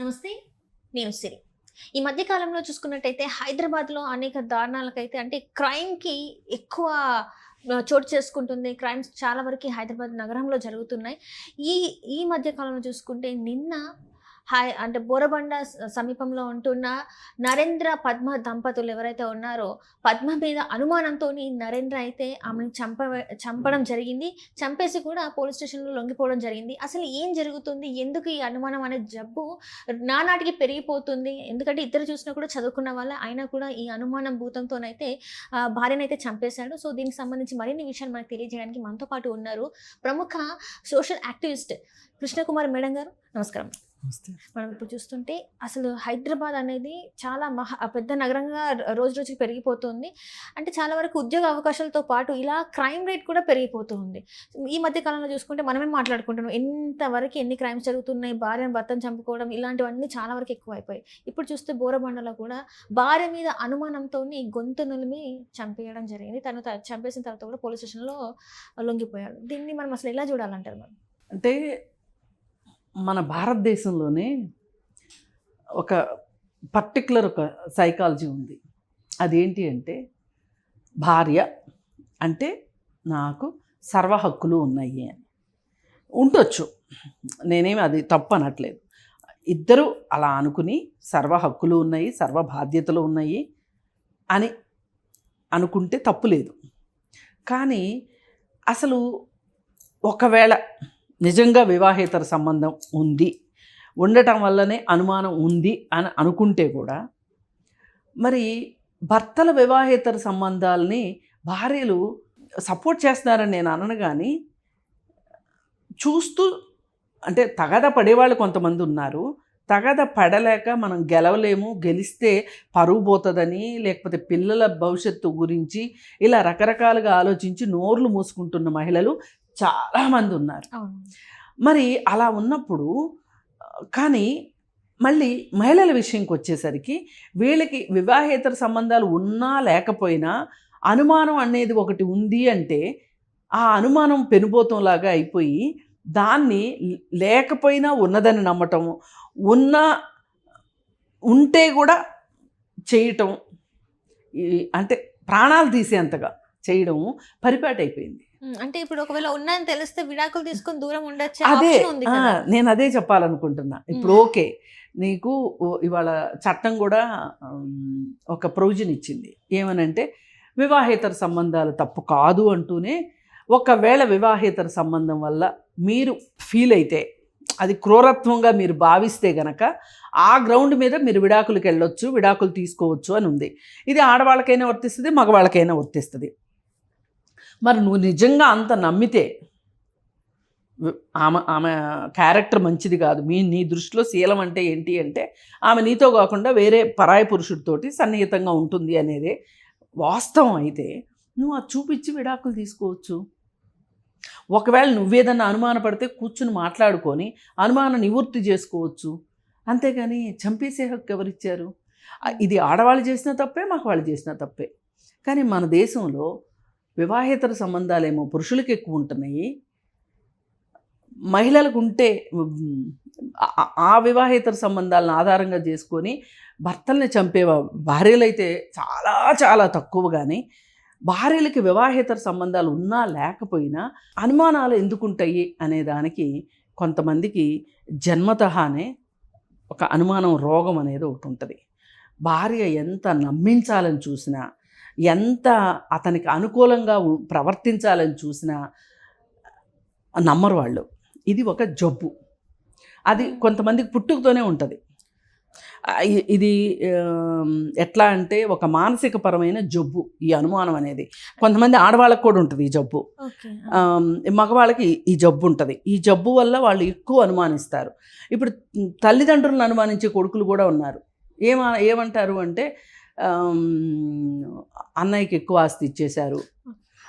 నమస్తే. నేను సిరి. ఈ మధ్య కాలంలో చూసుకున్నట్టయితే హైదరాబాద్లో అనేక దారుణాలకైతే అంటే క్రైమ్కి ఎక్కువ చోటు చేసుకుంటుంది. క్రైమ్స్ చాలా వరకు హైదరాబాద్ నగరంలో జరుగుతున్నాయి. ఈ ఈ మధ్య కాలంలో చూసుకుంటే నిన్న హై అంటే బోరబండ సమీపంలో ఉంటున్న నరేంద్ర పద్మ దంపతులు ఎవరైతే ఉన్నారో పద్మ మీద అనుమానంతో నరేంద్ర అయితే ఆమెను చంప చంపడం జరిగింది. చంపేసి కూడా పోలీస్ స్టేషన్లో లొంగిపోవడం జరిగింది. అసలు ఏం జరుగుతుంది? ఎందుకు ఈ అనుమానం అనే జబ్బు నానాటికి పెరిగిపోతుంది? ఎందుకంటే ఇద్దరు చూసినా కూడా చదువుకున్న వాళ్ళ అయినా కూడా ఈ అనుమానం భూతంతోనైతే భార్యనైతే చంపేశాడు. సో దీనికి సంబంధించి మరిన్ని విషయాలు మనకు తెలియజేయడానికి మనతో పాటు ఉన్నారు ప్రముఖ సోషల్ యాక్టివిస్ట్ కృష్ణకుమార్ మేడం గారు. నమస్కారం. మనం ఇప్పుడు చూస్తుంటే అసలు హైదరాబాద్ అనేది చాలా మహా పెద్ద నగరంగా రోజు రోజుకి పెరిగిపోతుంది. అంటే చాలా వరకు ఉద్యోగ అవకాశాలతో పాటు ఇలా క్రైమ్ రేట్ కూడా పెరిగిపోతుంది. ఈ మధ్య కాలంలో చూసుకుంటే మనమే మాట్లాడుకుంటున్నాం. ఎంతవరకు ఎన్ని క్రైమ్స్ జరుగుతున్నాయి భార్యను భర్తను చంపుకోవడం ఇలాంటివన్నీ చాలా వరకు ఎక్కువ అయిపోయాయి ఇప్పుడు చూస్తే బోరబండలో కూడా భార్య మీద అనుమానంతో గొంతు నులిమి చంపేయడం జరిగింది. తను చంపేసిన తర్వాత కూడా పోలీస్ స్టేషన్లో లొంగిపోయాడు దీన్ని మనం అసలు ఎలా చూడాలంటారు మనం అంటే మన భారతదేశంలోనే ఒక పర్టికులర్ ఒక సైకాలజీ ఉంది. అదేంటి అంటే భార్య అంటే నాకు సర్వ హక్కులు ఉన్నాయి అని. ఉండొచ్చు. నేనేమి అది తప్పు అనట్లేదు. ఇద్దరు అలా అనుకుని సర్వ హక్కులు ఉన్నాయి సర్వ బాధ్యతలు ఉన్నాయి అని అనుకుంటే తప్పు లేదు. కానీ అసలు ఒకవేళ నిజంగా వివాహేతర సంబంధం ఉంది. ఉండటం వల్లనే అనుమానం ఉంది అని అనుకుంటే కూడా మరి భర్తల వివాహేతర సంబంధాలని భార్యలు సపోర్ట్ చేస్తున్నారని నేను అనను కానీ చూస్తూ అంటే తగద పడేవాళ్ళు కొంతమంది ఉన్నారు. తగద పడలేక మనం గెలవలేము గెలిస్తే పరువు పోతుందని లేకపోతే పిల్లల భవిష్యత్తు గురించి ఇలా రకరకాలుగా ఆలోచించి నోర్లు మూసుకుంటున్న మహిళలు చాలామంది ఉన్నారు. మరి అలా ఉన్నప్పుడు కానీ మళ్ళీ మహిళల విషయంకి వచ్చేసరికి వీళ్ళకి వివాహేతర సంబంధాలు ఉన్నా లేకపోయినా అనుమానం అనేది ఒకటి ఉంది అంటే ఆ అనుమానం పెనుబోతంలాగా అయిపోయి దాన్ని లేకపోయినా ఉన్నదని నమ్మటం ఉన్న ఉంటే కూడా చేయటం అంటే ప్రాణాలు తీసేంతగా చేయడం పరిపాటి అయిపోయింది ఉమ్, అంటే ఇప్పుడు ఒకవేళ ఉన్నాయని తెలిస్తే విడాకులు తీసుకొని దూరం ఉండొచ్చే అదే. నేను అదే చెప్పాలనుకుంటున్నా. ఇప్పుడు. ఓకే. నీకు ఇవాళ చట్టం కూడా ఒక ప్రొవిజన్ ఇచ్చింది. ఏమనంటే వివాహేతర సంబంధాలు తప్పు కాదు అంటూనే ఒకవేళ వివాహేతర సంబంధం వల్ల మీరు ఫీల్ అయితే అది క్రూరత్వంగా మీరు భావిస్తే గనక ఆ గ్రౌండ్ మీద మీరు విడాకులకు వెళ్ళొచ్చు విడాకులు తీసుకోవచ్చు అని ఉంది. ఇది ఆడవాళ్ళకైనా వర్తిస్తుంది మగవాళ్ళకైనా వర్తిస్తుంది. మరి నువ్వు నిజంగా అంత నమ్మితే ఆమె ఆమె క్యారెక్టర్ మంచిది కాదు. మీ నీ దృష్టిలో శీలం అంటే ఏంటి అంటే ఆమె నీతో కాకుండా వేరే పరాయి పురుషుడితోటి సన్నిహితంగా ఉంటుంది అనేది వాస్తవం అయితే నువ్వు అది చూపించి విడాకులు తీసుకోవచ్చు. ఒకవేళ నువ్వేదన్నా అనుమానపడితే కూర్చుని మాట్లాడుకొని అనుమాన నివృత్తి చేసుకోవచ్చు. అంతేగాని చంపేసే హక్కు ఎవరిచ్చారు? ఇది ఆడవాళ్ళు చేసిన తప్పే మగవాళ్ళు చేసిన తప్పే. కానీ మన దేశంలో వివాహేతర సంబంధాలేమో పురుషులకు ఎక్కువ ఉంటున్నాయి మహిళలకు ఉంటే ఆ- వివాహేతర సంబంధాలను ఆధారంగా చేసుకొని భర్తల్ని చంపే భార్యలైతే చాలా చాలా తక్కువ కానీ భార్యలకి వివాహేతర సంబంధాలు ఉన్నా లేకపోయినా అనుమానాలు ఎందుకుంటాయి అనే దానికి కొంతమందికి జన్మతహానే ఒక అనుమానం రోగం అనేది ఒకటి ఉంటుంది భార్య ఎంత నమ్మించాలని చూసినా ఎంత అతనికి అనుకూలంగా ప్రవర్తించాలని చూసినా నమ్మరు వాళ్ళు ఇది ఒక జబ్బు. అది కొంతమందికి పుట్టుకతోనే ఉంటుంది. ఇది ఎట్లా అంటే ఒక మానసిక పరమైన జబ్బు ఈ అనుమానం అనేది. కొంతమంది ఆడవాళ్ళకు కూడా ఉంటుంది ఈ జబ్బు. మగవాళ్ళకి ఈ జబ్బు ఉంటుంది. ఈ జబ్బు వల్ల వాళ్ళు ఎక్కువ అనుమానిస్తారు. ఇప్పుడు తల్లిదండ్రులను అనుమానించే కొడుకులు కూడా ఉన్నారు. ఏమ ఏమంటారు అంటే అన్నయ్యకి ఎక్కువ ఆస్తి ఇచ్చేశారు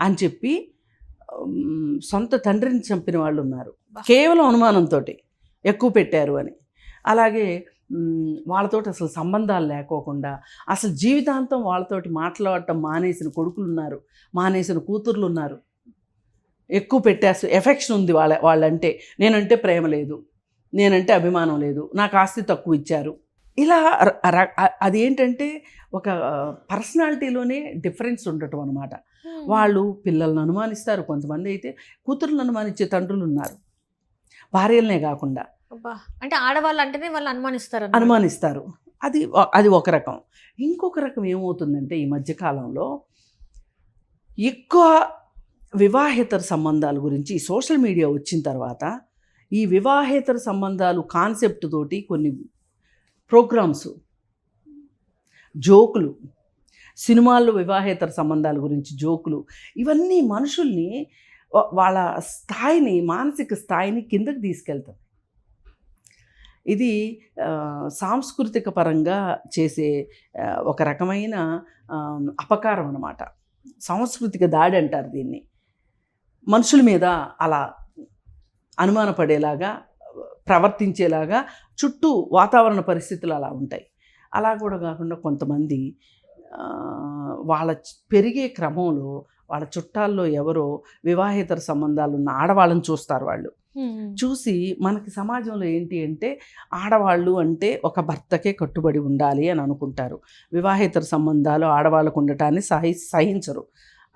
అని చెప్పి సొంత తండ్రిని చంపిన వాళ్ళు ఉన్నారు. కేవలం అనుమానంతో ఎక్కువ పెట్టారు అని. అలాగే వాళ్ళతోటి అసలు సంబంధాలు లేకోకుండా అసలు జీవితాంతం వాళ్ళతోటి మాట్లాడటం మానేసిన కొడుకులు ఉన్నారు మానేసిన కూతుర్లు ఉన్నారు. ఎక్కువ పెట్టేస్తూ ఎఫెక్షన్ ఉంది వాళ్ళ వాళ్ళంటే. నేనంటే ప్రేమ లేదు. నేనంటే అభిమానం లేదు. నాకు ఆస్తి తక్కువ ఇచ్చారు. ఇలా ర- అదేంటంటే ఒక పర్సనాలిటీలోనే డిఫరెన్స్ ఉండటం అనమాట వాళ్ళు పిల్లల్ని అనుమానిస్తారు కొంతమంది అయితే కూతుర్లను అనుమానించే తండ్రులు ఉన్నారు. భార్యలనే కాకుండా. అంటే ఆడవాళ్ళు అంటేనే వాళ్ళు అనుమానిస్తారు. అనుమానిస్తారు. అది అది ఒక రకం. ఇంకొక రకం ఏమవుతుందంటే ఈ మధ్యకాలంలో ఎక్కువ వివాహేతర సంబంధాల గురించి సోషల్ మీడియా వచ్చిన తర్వాత ఈ వివాహేతర సంబంధాలు కాన్సెప్ట్ తోటి కొన్ని ప్రోగ్రామ్స్ జోకులు సినిమాల్లో వివాహేతర సంబంధాల గురించి జోకులు ఇవన్నీ మనుషుల్ని వాళ్ళ స్థాయిని మానసిక స్థాయిని కిందకి తీసుకెళ్తాయి. ఇది సాంస్కృతిక పరంగా చేసే ఒక రకమైన అపకారం అన్నమాట. సాంస్కృతిక దాడి అంటారు దీన్ని. మనుషుల మీద అలా అనుమానపడేలాగా ప్రవర్తించేలాగా చుట్టూ వాతావరణ పరిస్థితులు అలా ఉంటాయి. అలా కూడా కాకుండా కొంతమంది వాళ్ళ పెరిగే క్రమంలో వాళ్ళ చుట్టాల్లో ఎవరో వివాహేతర సంబంధాలు ఉన్న ఆడవాళ్ళని చూస్తారు వాళ్ళు. చూసి మనకి సమాజంలో ఏంటి అంటే ఆడవాళ్ళు అంటే ఒక భర్తకే కట్టుబడి ఉండాలి అని అనుకుంటారు. వివాహేతర సంబంధాలు ఆడవాళ్ళకు ఉండటాన్ని సహి సహించరు.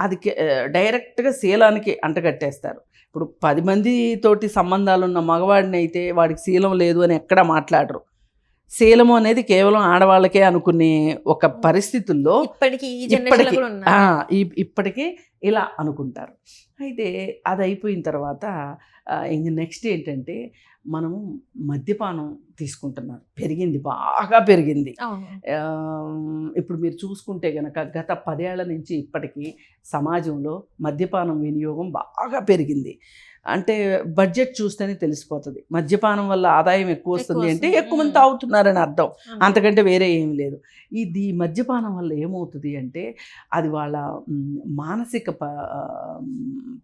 అది డైరెక్ట్గా శీలానికి అంటగట్టేస్తారు. ఇప్పుడు పది మంది తోటి సంబంధాలు ఉన్న మగవాడిని అయితే వాడికి శీలం లేదు అని ఎక్కడా మాట్లాడరు. శీలము అనేది కేవలం ఆడవాళ్ళకే అనుకునే ఒక పరిస్థితుల్లో ఇప్పటికి ఇప్పటికి ఇప్పటికీ ఇలా అనుకుంటారు. అయితే అది అయిపోయిన తర్వాత ఇంక నెక్స్ట్ ఏంటంటే మనము మద్యపానం తీసుకుంటున్నారు. పెరిగింది బాగా పెరిగింది. ఇప్పుడు మీరు చూసుకుంటే గనక గత పదేళ్ళ నుంచి ఇప్పటికీ సమాజంలో మద్యపానం వినియోగం బాగా పెరిగింది. అంటే బడ్జెట్ చూస్తేనే తెలిసిపోతుంది. మద్యపానం వల్ల ఆదాయం ఎక్కువ వస్తుంది అంటే. ఎక్కువ మంది. తాగుతున్నారని అర్థం. అంతకంటే వేరే ఏం లేదు. ఇది మద్యపానం వల్ల ఏమవుతుంది అంటే అది వాళ్ళ మానసిక ప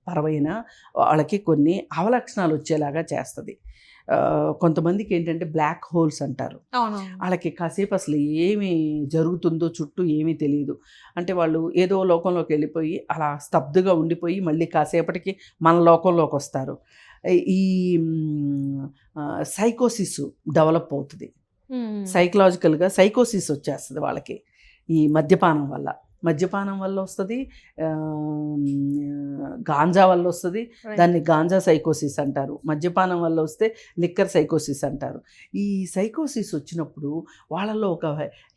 పరమైన వాళ్ళకి కొన్ని అవలక్షణాలు వచ్చేలాగా చేస్తుంది. కొంతమందికి ఏంటంటే బ్లాక్ హోల్స్ అంటారు. వాళ్ళకి కాసేపు అసలు ఏమి జరుగుతుందో చుట్టూ ఏమీ తెలియదు అంటే వాళ్ళు ఏదో లోకంలోకి వెళ్ళిపోయి అలా స్తబ్దుగా ఉండిపోయి మళ్ళీ కాసేపటికి మన లోకంలోకి వస్తారు. ఈ సైకోసిస్ డెవలప్ అవుతుంది. సైకలాజికల్గా సైకోసిస్ వచ్చేస్తుంది వాళ్ళకి ఈ మద్యపానం వల్ల. మద్యపానం వల్ల వస్తుంది గాంజా వల్ల వస్తుంది. దాన్ని గాంజా సైకోసిస్ అంటారు. మద్యపానం వల్ల వస్తే లిక్కర్ సైకోసిస్ అంటారు. ఈ సైకోసిస్ వచ్చినప్పుడు వాళ్ళల్లో ఒక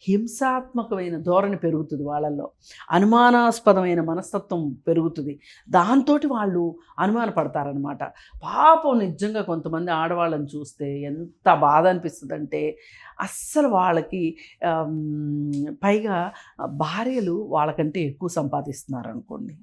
హింసాత్మకమైన ధోరణి పెరుగుతుంది వాళ్ళల్లో. అనుమానాస్పదమైన మనస్తత్వం పెరుగుతుంది. దాంతో వాళ్ళు అనుమానపడతారనమాట పాపం నిజంగా కొంతమంది ఆడవాళ్ళని చూస్తే ఎంత బాధ అనిపిస్తుందంటే అస్సలు వాళ్ళకి పైగా భార్యలు వాళ్ళకంటే ఎక్కువ సంపాదిస్తున్నారు అనుకోండి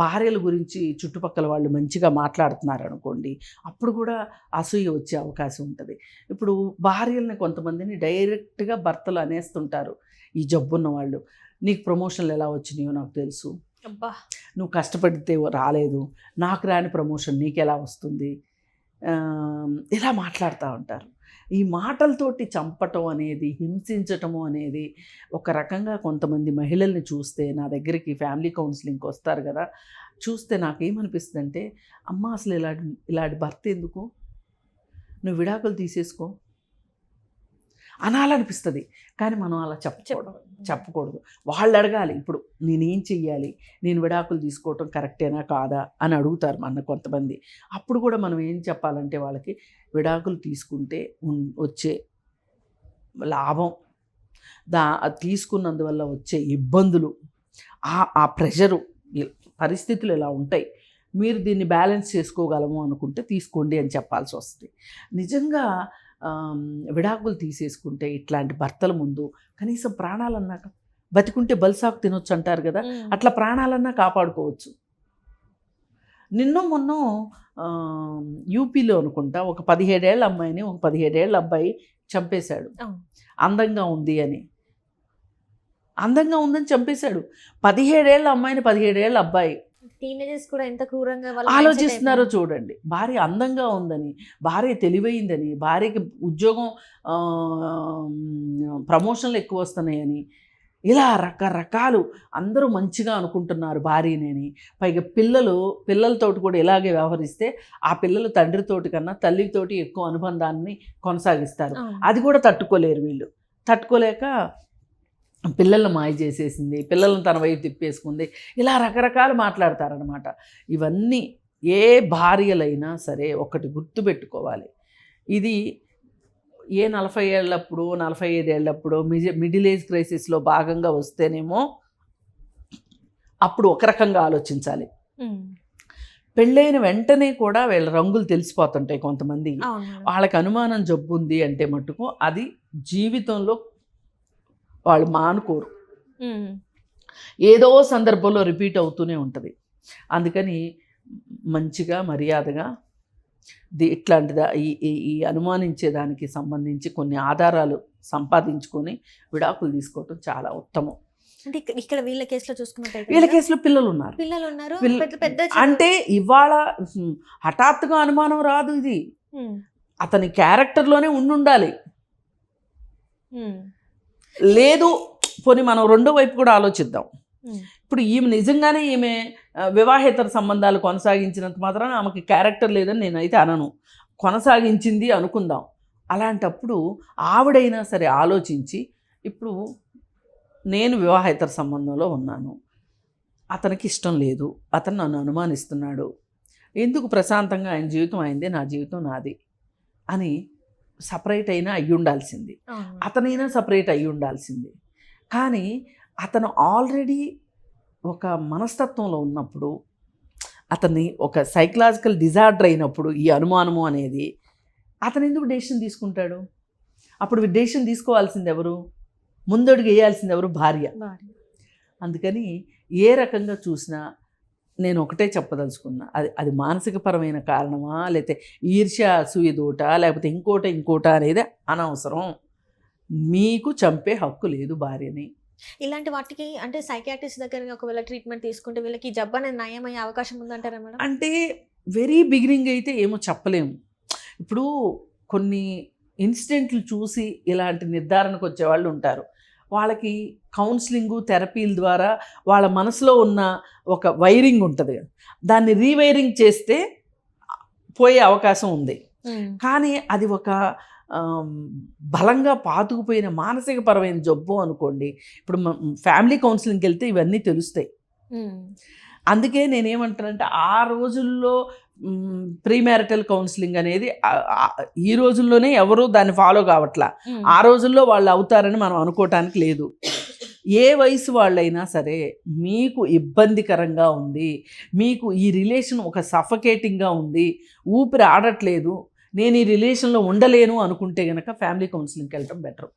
భార్యల గురించి చుట్టుపక్కల వాళ్ళు మంచిగా మాట్లాడుతున్నారు అనుకోండి అప్పుడు కూడా అసూయ వచ్చే అవకాశం ఉంటుంది. ఇప్పుడు భార్యల్ని కొంతమందిని డైరెక్ట్గా భర్తలు అనేస్తుంటారు ఈ జబ్బున్న వాళ్ళు నీకు ప్రమోషన్లు ఎలా వచ్చినాయో నాకు తెలుసు. అబ్బా! నువ్వు కష్టపడితే రాలేదు నాకు రాని ప్రమోషన్ నీకు ఎలా వస్తుంది ఇలా మాట్లాడుతూ ఉంటారు. ఈ మాటలతోటి చంపటం అనేది హింసించటము అనేది ఒక రకంగా కొంతమంది మహిళల్ని చూస్తే నా దగ్గరికి ఫ్యామిలీ కౌన్సిలింగ్కి వస్తారు కదా చూస్తే నాకేమనిపిస్తుంది అంటే అమ్మ అసలు ఇలాంటి ఇలాంటి భర్త ఎందుకు? నువ్వు విడాకులు తీసేసుకో. అనాలనిపిస్తుంది. కానీ మనం అలా చెప్పకూడదు. చెప్పు చెప్పకూడదు. వాళ్ళు అడగాలి ఇప్పుడు నేనేం చెయ్యాలి? నేను విడాకులు తీసుకోవటం కరెక్టేనా కాదా అని అడుగుతారు మన కొంతమంది. అప్పుడు కూడా మనం ఏం చెప్పాలంటే వాళ్ళకి విడాకులు తీసుకుంటే వచ్చే లాభం దా తీసుకున్నందువల్ల వచ్చే ఇబ్బందులు ఆ ఆ ప్రెషరు పరిస్థితులు ఇలా ఉంటాయి. మీరు దీన్ని బ్యాలెన్స్ చేసుకోగలము అనుకుంటే తీసుకోండి అని చెప్పాల్సి వస్తుంది. నిజంగా విడాకులు తీసేసుకుంటే ఇట్లాంటి భర్తల ముందు కనీసం ప్రాణాలన్నాక బతికుంటే బల్సాకు తినొచ్చు అంటారు కదా. అట్లా ప్రాణాలన్నా కాపాడుకోవచ్చు నిన్న మొన్న యూపీలో అనుకుంటా ఒక పదిహేడేళ్ళ అమ్మాయిని ఒక పదిహేడేళ్ళ అబ్బాయి చంపేశాడు. అందంగా ఉంది అని అందంగా ఉందని చంపేశాడు పదిహేడేళ్ళ అమ్మాయిని పదిహేడేళ్ళ అబ్బాయి టీనేజర్స్ కూడా ఎంత క్రూరంగా ఆలోచిస్తున్నారో చూడండి. భార్య అందంగా ఉందని భార్య తెలివైందని భార్యకి ఉద్యోగం ప్రమోషన్లు ఎక్కువ వస్తున్నాయని ఇలా రకరకాలు అందరూ మంచిగా అనుకుంటున్నారు భార్యనేని. పైగా పిల్లలు పిల్లలతోటి కూడా ఇలాగే వ్యవహరిస్తే ఆ పిల్లలు తండ్రితోటి కన్నా తల్లితోటి ఎక్కువ అనుబంధాన్ని కొనసాగిస్తారు. అది కూడా తట్టుకోలేరు వీళ్ళు. తట్టుకోలేక పిల్లల్ని మాయ చేసేసింది పిల్లల్ని తన వైపు తిప్పేసుకుంది ఇలా రకరకాలు మాట్లాడతారనమాట ఇవన్నీ ఏ భార్యలైనా సరే ఒకటి గుర్తుపెట్టుకోవాలి ఇది ఏ నలభై ఏళ్ళప్పుడు నలభై ఐదేళ్ళప్పుడు మిజ మిడిల్ ఏజ్ క్రైసిస్లో భాగంగా వస్తేనేమో అప్పుడు ఒక రకంగా ఆలోచించాలి. పెళ్ళైన వెంటనే కూడా వీళ్ళ రంగులు తెలిసిపోతుంటాయి కొంతమంది. వాళ్ళకి అనుమానం జబ్బు ఉంది అంటే మటుకు అది జీవితంలో వాళ్ళు మానుకోరు. ఏదో సందర్భంలో రిపీట్ అవుతూనే ఉంటుంది. అందుకని మంచిగా మర్యాదగా ది ఇట్లాంటిదా ఈ ఈ- ఈ అనుమానించే దానికి సంబంధించి కొన్ని ఆధారాలు సంపాదించుకొని విడాకులు తీసుకోవటం చాలా ఉత్తమం. అంటే ఇక్కడ- వీళ్ళ కేసులో చూసుకున్నట్టయితే వీళ్ళ కేసులో పిల్లలు ఉన్నారు పిల్లలు ఉన్నారు పెద్ద అంటే ఇవాళ హఠాత్తుగా అనుమానం రాదు ఇది. అతని క్యారెక్టర్లోనే ఉండుండాలి. లేదు పోనీ మనం రెండో వైపు కూడా ఆలోచిద్దాం. ఇప్పుడు ఈమె నిజంగానే ఈమె వివాహేతర సంబంధాలు కొనసాగించినంత మాత్రాన ఆమెకి క్యారెక్టర్ లేదని నేనైతే అనను. కొనసాగించింది అనుకుందాం. అలాంటప్పుడు ఆవిడైనా సరే ఆలోచించి ఇప్పుడు నేను వివాహేతర సంబంధంలో ఉన్నాను. అతనికి ఇష్టం లేదు. అతను నన్ను అనుమానిస్తున్నాడు. ఎందుకు ప్రశాంతంగా ఆయన జీవితం అయిందే నా జీవితం నాది అని సపరేట్ అయినా అయ్యి ఉండాల్సింది. అతనైనా సపరేట్ అయ్యి ఉండాల్సింది. కానీ అతను ఆల్రెడీ ఒక మనస్తత్వంలో ఉన్నప్పుడు అతన్ని ఒక సైకలాజికల్ డిజార్డర్ అయినప్పుడు ఈ అనుమానము అనేది అతను ఎందుకు డెసిషన్ తీసుకుంటాడు? అప్పుడు డెసిషన్ తీసుకోవాల్సింది ఎవరు? ముందడుగు వేయాల్సింది ఎవరు? భార్య. అందుకని ఏ రకంగా చూసినా నేను ఒకటే చెప్పదలుచుకున్నా. అది అది మానసికపరమైన కారణమా లేకపోతే ఈర్ష్య అసూయదోట లేకపోతే ఇంకోట ఇంకోట అనేది అనవసరం. మీకు చంపే హక్కు లేదు భార్యని. ఇలాంటి వాటికి అంటే సైకాట్రిస్ట్ దగ్గర ఒకవేళ ట్రీట్మెంట్ తీసుకుంటే వీళ్ళకి జబ్బు అనేది నయం అయ్యే అవకాశం ఉందంటారా మేడం? అంటే వెరీ బిగినింగ్ అయితే ఏమో చెప్పలేము. ఇప్పుడు కొన్ని ఇన్సిడెంట్లు చూసి ఇలాంటి నిర్ధారణకు వచ్చే వాళ్ళు ఉంటారు. వాళ్ళకి కౌన్సిలింగు థెరపీల ద్వారా వాళ్ళ మనసులో ఉన్న ఒక వైరింగ్ ఉంటుంది దాన్ని రీవైరింగ్ చేస్తే పోయే అవకాశం ఉంది. కానీ అది ఒక బలంగా పాతుకుపోయిన మానసికపరమైన జబ్బు అనుకోండి ఇప్పుడు ఫ్యామిలీ కౌన్సిలింగ్కి వెళ్తే ఇవన్నీ తెలుస్తాయి. అందుకే నేనేమంటానంటే ఆ రోజుల్లో ప్రీ మ్యారిటల్ కౌన్సిలింగ్ అనేది ఈ రోజుల్లోనే ఎవరు దాన్ని ఫాలో కావట్లా. ఆ రోజుల్లో వాళ్ళు అవుతారని మనం అనుకోవటానికి లేదు ఏ వయసు వాళ్ళైనా సరే మీకు ఇబ్బందికరంగా ఉంది మీకు ఈ రిలేషన్ ఒక సఫకేటింగ్గా ఉంది ఊపిరి ఆడట్లేదు నేను ఈ రిలేషన్లో ఉండలేను అనుకుంటే గనక ఫ్యామిలీ కౌన్సిలింగ్కి వెళ్ళటం బెటర్.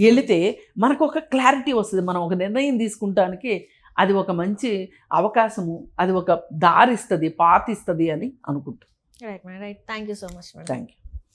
వెళితే మనకు ఒక క్లారిటీ వస్తుంది మనం ఒక నిర్ణయం తీసుకుంటానికి అది ఒక మంచి అవకాశము అది ఒక దారిస్తుంది పాతిస్తుంది అని అనుకుంటాం. Right madam right thank you so much thank you